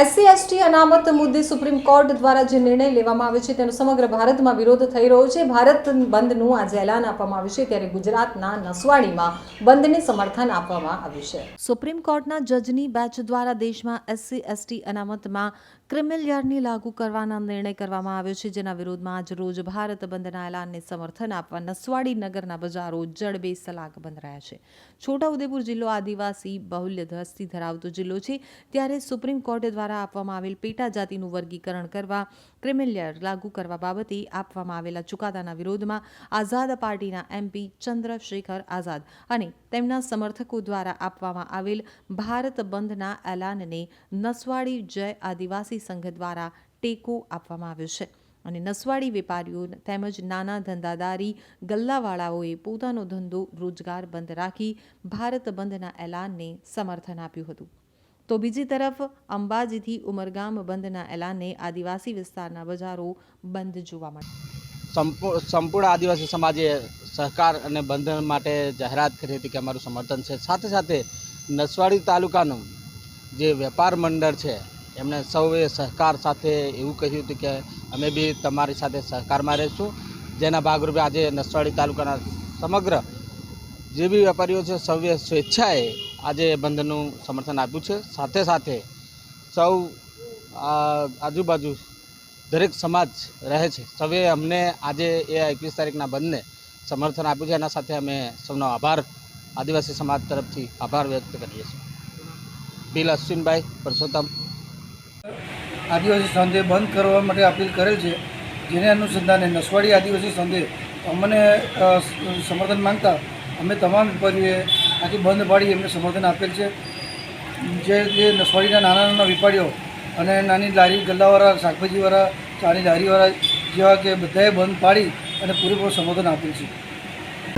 SC, ST અનામત મુદ્દે supreme court દ્વારા જે નિર્ણય લેવામાં આવ્યો છે તેનો સમગ્ર ભારતમાં વિરોધ થઈ રહ્યો છે. ભારત બંધનું આજે એલાન આપવામાં આવ્યું છે ત્યારે ગુજરાતના નસવાડીમાં બંધને સમર્થન આપવામાં આવ્યું છે. સુપ્રીમ કોર્ટના જજની બેચ દ્વારા દેશમાં એસસી, એસટી અનામતમાં ક્રિમિનલ યાર્ડની લાગુ કરવાના નિર્ણય કરવામાં આવ્યો છે. જેના વિરોધમાં આજ રોજ ભારત બંધના એલાનને સમર્થન આપવા નસવાડી નગરના બજારો જડબે સલાક બંધ રહ્યા છે. છોટાઉદેપુર જિલ્લો આદિવાસી બહુલ્ય ધસ્તી ધરાવતો જિલ્લો છે. ત્યારે સુપ્રીમ કોર્ટ દ્વારા આપવામાં આવેલ પેટા જાતિનું વર્ગીકરણ કરવા ક્રિમિલિયર લાગુ કરવા બાબતે આપવામાં આવેલા ચુકાદાના વિરોધમાં આઝાદ પાર્ટીના એમપી ચંદ્રશેખર આઝાદ અને તેમના સમર્થકો દ્વારા આપવામાં આવેલ ભારત બંધના એલાનને નસવાડી જય આદિવાસી સંઘ દ્વારા ટેકો આપવામાં આવ્યો છે. અને નસવાડી વેપારીઓ તેમજ નાના ધંધાદારી ગલ્લાવાળાઓએ પોતાનો ધંધો રોજગાર બંધ રાખી ભારત બંધના એલાનને સમર્થન આપ્યું હતું. તો બીજી તરફ અંબાજીથી ઉમરગામ બંધના એલાને આદિવાસી વિસ્તારના બજારો બંધ જોવા મળ્યા. સંપૂ- સંપૂર્ણ આદિવાસી સમાજે સહકાર અને બંધન માટે જાહેરાત કરી હતી કે અમારું સમર્થન છે. સાથે સાથે નસવાડી તાલુકાનું જે વેપાર મંડળ છે એમણે સૌએ સહકાર સાથે એવું કહ્યું હતું કે અમે બી તમારી સાથે સહકારમાં રહીશું. જેના ભાગરૂપે આજે નસવાડી તાલુકાના સમગ્ર જે બી વેપારીઓ છે, સૌએ સ્વેચ્છાએ આજે બંધનું સમર્થન આપ્યું છે. સાથે સાથે સૌ આજુબાજુ દરેક સમાજ રહે છે. સૌએ અમને આજે એ એકવીસ તારીખના બંધને સમર્થન આપ્યું છે. એના સાથે અમે સૌનો આભાર, આદિવાસી સમાજ તરફથી આભાર વ્યક્ત કરીએ છીએ. બિલ અશ્વિનભાઈ પરસોત્તમ. આદિવાસી સંઘે બંધ કરવા માટે અપીલ કરેલ છે. જેને અનુસંધાને નસવાડી આદિવાસી સંઘે અમને સમર્થન માંગતા અમે તમામ વેપારીઓએ આખી બંધ પાડી એમને સમર્થન આપેલ છે. જે જે નસવાડીના નાના નાના વેપારીઓ અને નાની લારી ગલ્લાવાળા, શાકભાજીવાળા, ચાની લારીવાળા જેવા કે બધાએ બંધ પાડી અને પૂરેપૂરું સમર્થન આપેલ છે.